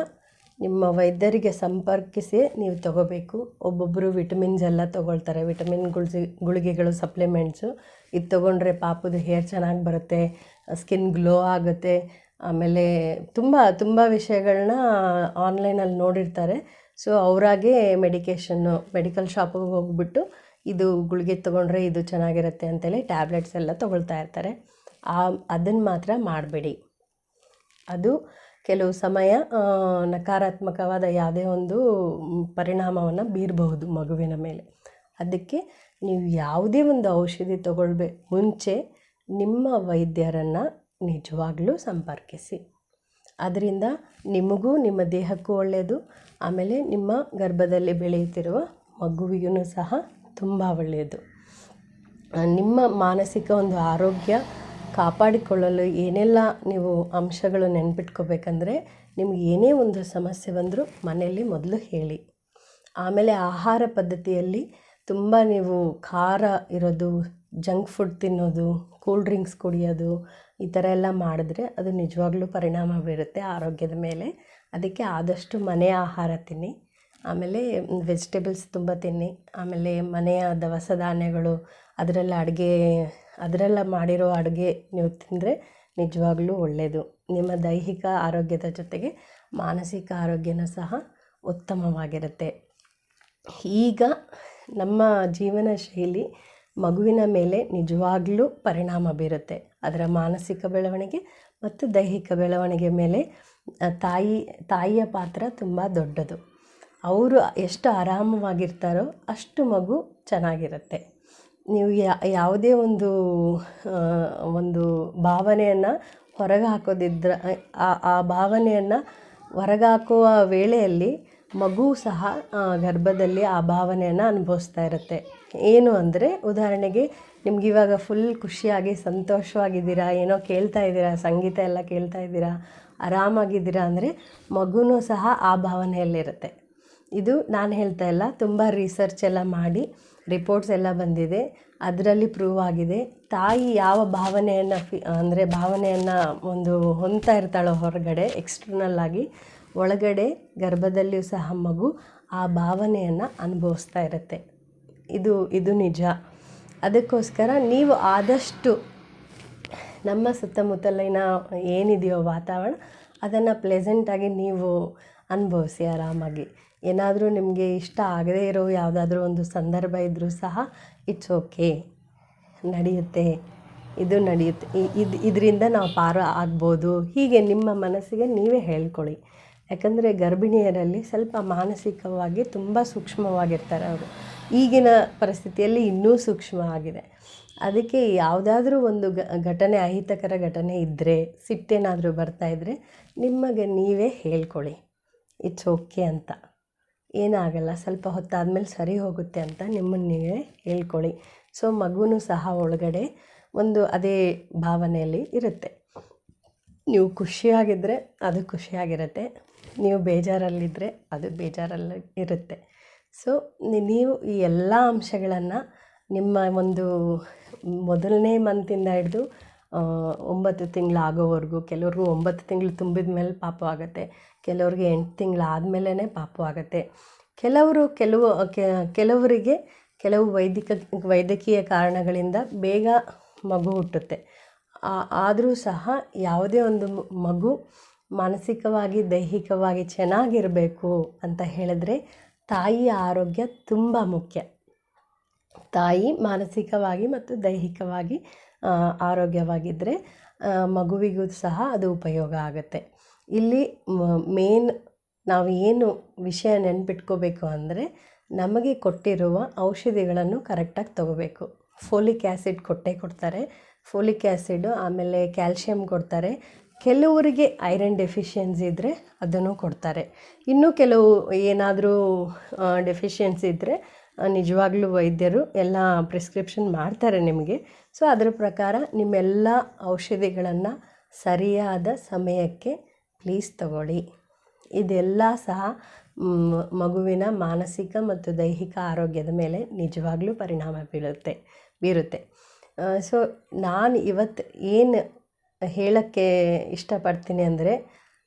ನಿಮ್ಮ ವೈದ್ಯರಿಗೆ ಸಂಪರ್ಕಿಸಿ ನೀವು ತಗೋಬೇಕು. ಒಬ್ಬೊಬ್ಬರು ವಿಟಮಿನ್ಸ್ ಎಲ್ಲ ತೊಗೊಳ್ತಾರೆ. ವಿಟಮಿನ್ ಗುಳ್ಸಿ, ಗುಳಿಗೆಗಳು ಸಪ್ಲಿಮೆಂಟ್ಸು ಇದು ತೊಗೊಂಡ್ರೆ ಪಾಪದ ಹೇರ್ ಚೆನ್ನಾಗಿ ಬರುತ್ತೆ ಸ್ಕಿನ್ ಗ್ಲೋ ಆಗುತ್ತೆ. ಆಮೇಲೆ ತುಂಬ ತುಂಬ ವಿಷಯಗಳನ್ನ ಆನ್ಲೈನಲ್ಲಿ ನೋಡಿರ್ತಾರೆ. ಸೊ ಅವರಾಗೆ ಮೆಡಿಕೇಷನ್ನು ಮೆಡಿಕಲ್ ಶಾಪಿಗೆ ಹೋಗ್ಬಿಟ್ಟು ಇದು ಗುಳಿಗೆ ತೊಗೊಂಡ್ರೆ ಇದು ಚೆನ್ನಾಗಿರುತ್ತೆ ಅಂತೇಳಿ ಟ್ಯಾಬ್ಲೆಟ್ಸ್ ಎಲ್ಲ ತೊಗೊಳ್ತಾ ಇರ್ತಾರೆ. ಆ ಅದನ್ನು ಮಾತ್ರ ಮಾಡಬೇಡಿ. ಅದು ಕೆಲವು ಸಮಯ ನಕಾರಾತ್ಮಕವಾದ ಯಾವುದೇ ಒಂದು ಪರಿಣಾಮವನ್ನು ಬೀರಬಹುದು ಮಗುವಿನ ಮೇಲೆ. ಅದಕ್ಕೆ ನೀವು ಯಾವುದೇ ಒಂದು ಔಷಧಿ ತಗೊಳ್ಬೇ, ಮುಂಚೆ ನಿಮ್ಮ ವೈದ್ಯರನ್ನು ನಿಜವಾಗ್ಲೂ ಸಂಪರ್ಕಿಸಿ. ಅದರಿಂದ ನಿಮಗೂ ನಿಮ್ಮ ದೇಹಕ್ಕೂ ಒಳ್ಳೆಯದು ಆಮೇಲೆ ನಿಮ್ಮ ಗರ್ಭದಲ್ಲಿ ಬೆಳೆಯುತ್ತಿರುವ ಮಗುವಿಗೂ ಸಹ ತುಂಬ ಒಳ್ಳೆಯದು ನಿಮ್ಮ ಮಾನಸಿಕ ಒಂದು ಆರೋಗ್ಯ ಕಾಪಾಡಿಕೊಳ್ಳಲು ಏನೆಲ್ಲ ನೀವು ಅಂಶಗಳು ನೆನ್ಪಿಟ್ಕೋಬೇಕಂದ್ರೆ ನಿಮ್ಗೆ ಏನೇ ಒಂದು ಸಮಸ್ಯೆ ಬಂದರೂ ಮನೆಯಲ್ಲಿ ಮೊದಲು ಹೇಳಿ. ಆಮೇಲೆ ಆಹಾರ ಪದ್ಧತಿಯಲ್ಲಿ ತುಂಬ ನೀವು ಖಾರ ಇರೋದು, ಜಂಕ್ ಫುಡ್ ತಿನ್ನೋದು, ಕೂಲ್ ಡ್ರಿಂಕ್ಸ್ ಕುಡಿಯೋದು, ಈ ಥರ ಎಲ್ಲ ಮಾಡಿದ್ರೆ ಅದು ನಿಜವಾಗ್ಲೂ ಪರಿಣಾಮ ಬೀರುತ್ತೆ ಆರೋಗ್ಯದ ಮೇಲೆ. ಅದಕ್ಕೆ ಆದಷ್ಟು ಮನೆಯ ಆಹಾರ ತಿನ್ನಿ. ಆಮೇಲೆ ವೆಜಿಟೇಬಲ್ಸ್ ತುಂಬ ತಿನ್ನಿ. ಆಮೇಲೆ ಮನೆಯ ದವಸ ಧಾನ್ಯಗಳು ಅದರಲ್ಲಿ ಅಡುಗೆ ಅದರೆಲ್ಲ ಮಾಡಿರೋ ಅಡುಗೆ ನೀವು ತಿಂದರೆ ನಿಜವಾಗ್ಲೂ ಒಳ್ಳೆಯದು ನಿಮ್ಮ ದೈಹಿಕ ಆರೋಗ್ಯದ ಜೊತೆಗೆ ಮಾನಸಿಕ ಆರೋಗ್ಯನೂ ಸಹ ಉತ್ತಮವಾಗಿರುತ್ತೆ. ಈಗ ನಮ್ಮ ಜೀವನ ಶೈಲಿ ಮಗುವಿನ ಮೇಲೆ ನಿಜವಾಗ್ಲೂ ಪರಿಣಾಮ ಬೀರುತ್ತೆ. ಅದರ ಮಾನಸಿಕ ಬೆಳವಣಿಗೆ ಮತ್ತು ದೈಹಿಕ ಬೆಳವಣಿಗೆ ಮೇಲೆ ತಾಯಿ, ತಾಯಿಯ ಪಾತ್ರ ತುಂಬ ದೊಡ್ಡದು. ಅವರು ಎಷ್ಟು ಆರಾಮವಾಗಿರ್ತಾರೋ ಅಷ್ಟು ಮಗು ಚೆನ್ನಾಗಿರುತ್ತೆ. ನೀವು ಯಾವುದೇ ಒಂದು ಒಂದು ಭಾವನೆಯನ್ನು ಹೊರಗೆ ಹಾಕೋದಿದ್ರ ಆ ಆ ಭಾವನೆಯನ್ನು ಹೊರಗೆ ಹಾಕುವ ವೇಳೆಯಲ್ಲಿ ಮಗು ಸಹ ಗರ್ಭದಲ್ಲಿ ಆ ಭಾವನೆಯನ್ನು ಅನುಭವಿಸ್ತಾ ಇರುತ್ತೆ. ಏನು ಅಂದರೆ, ಉದಾಹರಣೆಗೆ ನಿಮ್ಗೆ ಇವಾಗ ಫುಲ್ ಖುಷಿಯಾಗಿ, ಸಂತೋಷವಾಗಿದ್ದೀರಾ, ಏನೋ ಕೇಳ್ತಾ ಇದ್ದೀರಾ, ಸಂಗೀತ ಎಲ್ಲ ಕೇಳ್ತಾ ಇದ್ದೀರಾ, ಆರಾಮಾಗಿದ್ದೀರಾ ಅಂದರೆ ಮಗುನೂ ಸಹ ಆ ಭಾವನೆಯಲ್ಲಿರುತ್ತೆ. ಇದು ನಾನು ಹೇಳ್ತಾ ಇಲ್ಲ, ತುಂಬ ರಿಸರ್ಚ್ ಎಲ್ಲ ಮಾಡಿ ರಿಪೋರ್ಟ್ಸ್ ಎಲ್ಲ ಬಂದಿದೆ. ಅದರಲ್ಲಿ ಪ್ರೂವ್ ಆಗಿದೆ. ತಾಯಿ ಯಾವ ಭಾವನೆಯನ್ನು ಫಿ ಅಂದರೆ ಭಾವನೆಯನ್ನು ಒಂದು ಹೊಂದ್ತಾ ಇರ್ತಾಳೋ ಹೊರಗಡೆ ಎಕ್ಸ್ಟರ್ನಲ್ ಆಗಿ, ಒಳಗಡೆ, ಗರ್ಭದಲ್ಲಿಯೂ ಸಹ ಮಗು ಆ ಭಾವನೆಯನ್ನು ಅನುಭವಿಸ್ತಾ ಇರುತ್ತೆ. ಇದು ಇದು ನಿಜ. ಅದಕ್ಕೋಸ್ಕರ ನೀವು ಆದಷ್ಟು ನಮ್ಮ ಸುತ್ತಮುತ್ತಲಿನ ಏನಿದೆಯೋ ವಾತಾವರಣ, ಅದನ್ನು ಪ್ಲೆಸೆಂಟಾಗಿ ನೀವು ಅನುಭವಿಸಿ ಆರಾಮಾಗಿ. ಏನಾದರೂ ನಿಮಗೆ ಇಷ್ಟ ಆಗದೇ ಇರೋ ಯಾವುದಾದ್ರೂ ಒಂದು ಸಂದರ್ಭ ಇದ್ದರೂ ಸಹ ಇಟ್ಸ್ ಓಕೆ ನಡೆಯುತ್ತೆ. ಇದು ನಡೆಯುತ್ತೆ. ಇದು ಇದರಿಂದ ನಾವು ಪಾರು ಆಗ್ಬೋದು. ಹೀಗೆ ನಿಮ್ಮ ಮನಸ್ಸಿಗೆ ನೀವೇ ಹೇಳ್ಕೊಳ್ಳಿ. ಯಾಕಂದರೆ ಗರ್ಭಿಣಿಯರಲ್ಲಿ ಸ್ವಲ್ಪ ಮಾನಸಿಕವಾಗಿ ತುಂಬ ಸೂಕ್ಷ್ಮವಾಗಿರ್ತಾರೆ ಅವರು. ಈಗಿನ ಪರಿಸ್ಥಿತಿಯಲ್ಲಿ ಇನ್ನೂ ಸೂಕ್ಷ್ಮ ಆಗಿದೆ. ಅದಕ್ಕೆ ಯಾವುದಾದ್ರೂ ಒಂದು ಘಟನೆ, ಅಹಿತಕರ ಘಟನೆ ಇದ್ದರೆ ಸಿಟ್ಟೇನಾದರೂ ಬರ್ತಾ ಇದ್ದರೆ ನಿಮಗೆ ನೀವೇ ಹೇಳ್ಕೊಳ್ಳಿ. ಇಟ್ಸ್ ಓಕೆ ಅಂತ. ಏನಾಗಲ್ಲ, ಸ್ವಲ್ಪ ಹೊತ್ತಾದಮೇಲೆ ಸರಿ ಹೋಗುತ್ತೆ ಅಂತ ನಿಮ್ಮನ್ನು ನೀವೇ ಹೇಳ್ಕೊಳ್ಳಿ. ಸೊ, ಮಗುನೂ ಸಹ ಒಳಗಡೆ ಒಂದು ಅದೇ ಭಾವನೆಯಲ್ಲಿ ಇರುತ್ತೆ. ನೀವು ಖುಷಿಯಾಗಿದ್ದರೆ ಅದು ಖುಷಿಯಾಗಿರುತ್ತೆ. ನೀವು ಬೇಜಾರಲ್ಲಿದ್ದರೆ ಅದು ಬೇಜಾರಲ್ಲಿ ಇರುತ್ತೆ. ಸೊ ನೀವು ಈ ಎಲ್ಲ ಅಂಶಗಳನ್ನು ನಿಮ್ಮ ಒಂದು ಮೊದಲನೇ ಮಂತಿಂದ ಹಿಡಿದು ಒಂಬತ್ತು ತಿಂಗಳಾಗೋವರೆಗೂ ಕೆಲವ್ರಿಗೂ ಒಂಬತ್ತು ತಿಂಗಳು ತುಂಬಿದ ಮೇಲೆ ಪಾಪು ಆಗುತ್ತೆ. ಕೆಲವ್ರಿಗೆ ಎಂಟು ತಿಂಗಳಾದಮೇಲೆ ಪಾಪು ಆಗುತ್ತೆ. ಕೆಲವರು ಕೆಲವು ಕೆಲವರಿಗೆ ಕೆಲವು ವೈದಿಕ, ವೈದ್ಯಕೀಯ ಕಾರಣಗಳಿಂದ ಬೇಗ ಮಗು ಹುಟ್ಟುತ್ತೆ. ಆದರೂ ಸಹ ಯಾವುದೇ ಒಂದು ಮಗು ಮಾನಸಿಕವಾಗಿ, ದೈಹಿಕವಾಗಿ ಚೆನ್ನಾಗಿರಬೇಕು ಅಂತ ಹೇಳಿದ್ರೆ ತಾಯಿಯ ಆರೋಗ್ಯ ತುಂಬ ಮುಖ್ಯ. ತಾಯಿ ಮಾನಸಿಕವಾಗಿ ಮತ್ತು ದೈಹಿಕವಾಗಿ ಆರೋಗ್ಯವಾಗಿದ್ದರೆ ಮಗುವಿಗೂ ಸಹ ಅದು ಉಪಯೋಗ ಆಗುತ್ತೆ. ಇಲ್ಲಿ ಮೇನ್ ನಾವು ಏನು ವಿಷಯ ನೆನ್ಪಿಟ್ಕೋಬೇಕು ಅಂದರೆ, ನಮಗೆ ಕೊಟ್ಟಿರುವ ಔಷಧಿಗಳನ್ನು ಕರೆಕ್ಟಾಗಿ ತಗೋಬೇಕು. ಫೋಲಿಕ್ ಆ್ಯಸಿಡ್ ಕೊಟ್ಟೇ ಕೊಡ್ತಾರೆ. ಫೋಲಿಕ್ ಆ್ಯಸಿಡು ಆಮೇಲೆ ಕ್ಯಾಲ್ಶಿಯಂ ಕೊಡ್ತಾರೆ. ಕೆಲವರಿಗೆ ಐರನ್ ಡೆಫಿಷಿಯನ್ಸಿ ಇದ್ದರೆ ಅದನ್ನು ಕೊಡ್ತಾರೆ. ಇನ್ನೂ ಕೆಲವು ಏನಾದರೂ ಡೆಫಿಷಿಯನ್ಸಿ ಇದ್ದರೆ ನಿಜವಾಗ್ಲೂ ವೈದ್ಯರು ಎಲ್ಲ ಪ್ರಿಸ್ಕ್ರಿಪ್ಷನ್ ಮಾಡ್ತಾರೆ ನಿಮಗೆ. ಸೊ, ಅದರ ಪ್ರಕಾರ ನಿಮ್ಮೆಲ್ಲ ಔಷಧಿಗಳನ್ನು ಸರಿಯಾದ ಸಮಯಕ್ಕೆ ಪ್ಲೀಸ್ ತಗೊಳ್ಳಿ. ಇದೆಲ್ಲ ಸಹ ಮಗುವಿನ ಮಾನಸಿಕ ಮತ್ತು ದೈಹಿಕ ಆರೋಗ್ಯದ ಮೇಲೆ ನಿಜವಾಗ್ಲೂ ಪರಿಣಾಮ ಬೀಳುತ್ತೆ ಬೀರುತ್ತೆ. ಸೊ, ನಾನು ಇವತ್ತು ಏನು ಹೇಳೋಕ್ಕೆ ಇಷ್ಟಪಡ್ತೀನಿ ಅಂದರೆ,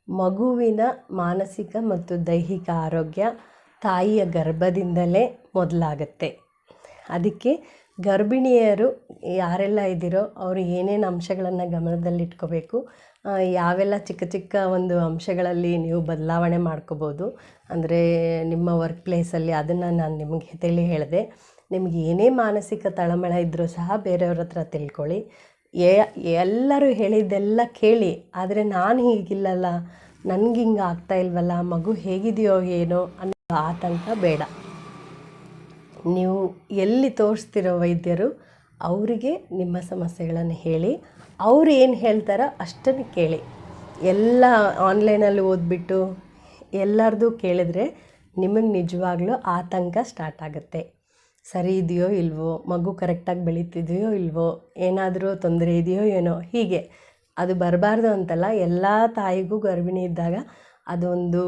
ಮಗುವಿನ ಮಾನಸಿಕ ಮತ್ತು ದೈಹಿಕ ಆರೋಗ್ಯ ತಾಯಿಯ ಗರ್ಭದಿಂದಲೇ ಮೊದಲಾಗತ್ತೆ. ಅದಕ್ಕೆ ಗರ್ಭಿಣಿಯರು ಯಾರೆಲ್ಲ ಇದ್ದೀರೋ ಅವರು ಏನೇನು ಅಂಶಗಳನ್ನು ಗಮನದಲ್ಲಿಟ್ಕೋಬೇಕು ಯಾವೆಲ್ಲ ಚಿಕ್ಕ ಚಿಕ್ಕ ಒಂದು ಅಂಶಗಳಲ್ಲಿ ನೀವು ಬದಲಾವಣೆ ಮಾಡ್ಕೋಬೋದು, ಅಂದರೆ ನಿಮ್ಮ ವರ್ಕ್ ಪ್ಲೇಸಲ್ಲಿ ಅದನ್ನು ನಾನು ನಿಮಗೆ ತಿಳಿ ಹೇಳಿದೆ. ನಿಮ್ಗೆ ಏನೇ ಮಾನಸಿಕ ತಳಮಳ ಇದ್ದರೂ ಸಹ ಬೇರೆಯವ್ರ ಹತ್ರ ತಿಳ್ಕೊಳ್ಳಿ. ಎಲ್ಲರೂ ಹೇಳಿದ್ದೆಲ್ಲ ಕೇಳಿ, ಆದರೆ ನಾನು ಹೀಗಿಲ್ಲಲ್ಲ, ನನಗೆ ಹಿಂಗೆ ಆಗ್ತಾ ಇಲ್ವಲ್ಲ, ಮಗು ಹೇಗಿದೆಯೋ ಏನೋ ಅನ್ನೋ ಆತಂಕ ಬೇಡ. ನೀವು ಎಲ್ಲಿ ತೋರಿಸ್ತಿರೋ ವೈದ್ಯರು, ಅವರಿಗೆ ನಿಮ್ಮ ಸಮಸ್ಯೆಗಳನ್ನು ಹೇಳಿ, ಅವ್ರು ಏನು ಹೇಳ್ತಾರೋ ಅಷ್ಟನ್ನು ಕೇಳಿ. ಎಲ್ಲ ಆನ್ಲೈನಲ್ಲಿ ಓದ್ಬಿಟ್ಟು ಎಲ್ಲರದು ಕೇಳಿದ್ರೆ ನಿಮಗೆ ನಿಜವಾಗ್ಲೂ ಆತಂಕ ಸ್ಟಾರ್ಟ್ ಆಗುತ್ತೆ. ಸರಿ ಇದೆಯೋ ಇಲ್ವೋ, ಮಗು ಕರೆಕ್ಟಾಗಿ ಬೆಳೀತಿದೆಯೋ ಇಲ್ವೋ, ಏನಾದರೂ ತೊಂದರೆ ಇದೆಯೋ ಏನೋ, ಹೀಗೆ. ಅದು ಬರಬಾರ್ದು ಅಂತಲ್ಲ, ಎಲ್ಲ ತಾಯಿಗೂ ಗರ್ಭಿಣಿ ಇದ್ದಾಗ ಅದೊಂದು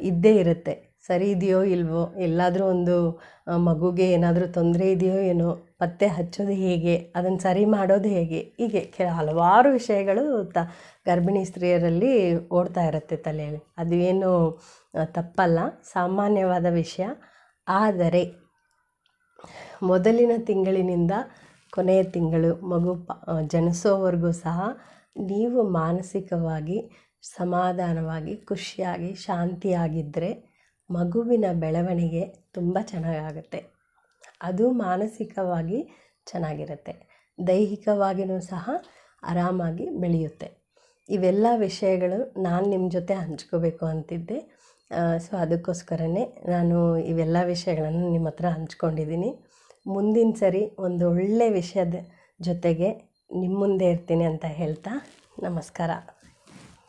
ಇದ್ದೇ ಇರುತ್ತೆ. ಸರಿ ಇದೆಯೋ ಇಲ್ವೋ, ಎಲ್ಲಾದರೂ ಒಂದು ಮಗುಗೆ ಏನಾದರೂ ತೊಂದರೆ ಇದೆಯೋ ಏನೋ ಪತ್ತೆ ಹಚ್ಚೋದು ಹೇಗೆ, ಅದನ್ನು ಸರಿ ಮಾಡೋದು ಹೇಗೆ, ಹೀಗೆ ಕೆಲ, ಹಲವಾರು ವಿಷಯಗಳು ತ, ಗರ್ಭಿಣಿ ಸ್ತ್ರೀಯರಲ್ಲಿ ಓಡ್ತಾ ಇರುತ್ತೆ ತಲೆಯಲ್ಲಿ. ಅದು ಏನು ತಪ್ಪಲ್ಲ, ಸಾಮಾನ್ಯವಾದ ವಿಷಯ. ಆದರೆ, ಮೊದಲಿನ ತಿಂಗಳಿನಿಂದ ಕೊನೆಯ ತಿಂಗಳು, ಮಗು ಪ ಜನಿಸೋವರೆಗೂ ಸಹ ನೀವು ಮಾನಸಿಕವಾಗಿ ಸಮಾಧಾನವಾಗಿ, ಖುಷಿಯಾಗಿ ಶಾಂತಿಯಾಗಿದ್ದರೆ ಮಗುವಿನ ಬೆಳವಣಿಗೆ ತುಂಬ ಚೆನ್ನಾಗಾಗುತ್ತೆ. ಅದು ಮಾನಸಿಕವಾಗಿ ಚೆನ್ನಾಗಿರುತ್ತೆ. ದೈಹಿಕವಾಗಿಯೂ ಸಹ ಆರಾಮಾಗಿ ಬೆಳೆಯುತ್ತೆ. ಇವೆಲ್ಲ ವಿಷಯಗಳು ನಾನು ನಿಮ್ಮ ಜೊತೆ ಹಂಚ್ಕೋಬೇಕು ಅಂತಿದ್ದೆ. ಸೊ ಅದಕ್ಕೋಸ್ಕರನೇ ನಾನು ಇವೆಲ್ಲ ವಿಷಯಗಳನ್ನು ನಿಮ್ಮ ಹತ್ರ ಹಂಚ್ಕೊಂಡಿದ್ದೀನಿ. ಮುಂದಿನ ಸರಿ ಒಂದು ಒಳ್ಳೆಯ ವಿಷಯದ ಜೊತೆಗೆ ನಿಮ್ಮ ಮುಂದೆ ಇರ್ತೀನಿ ಅಂತ ಹೇಳ್ತಾ ನಮಸ್ಕಾರ.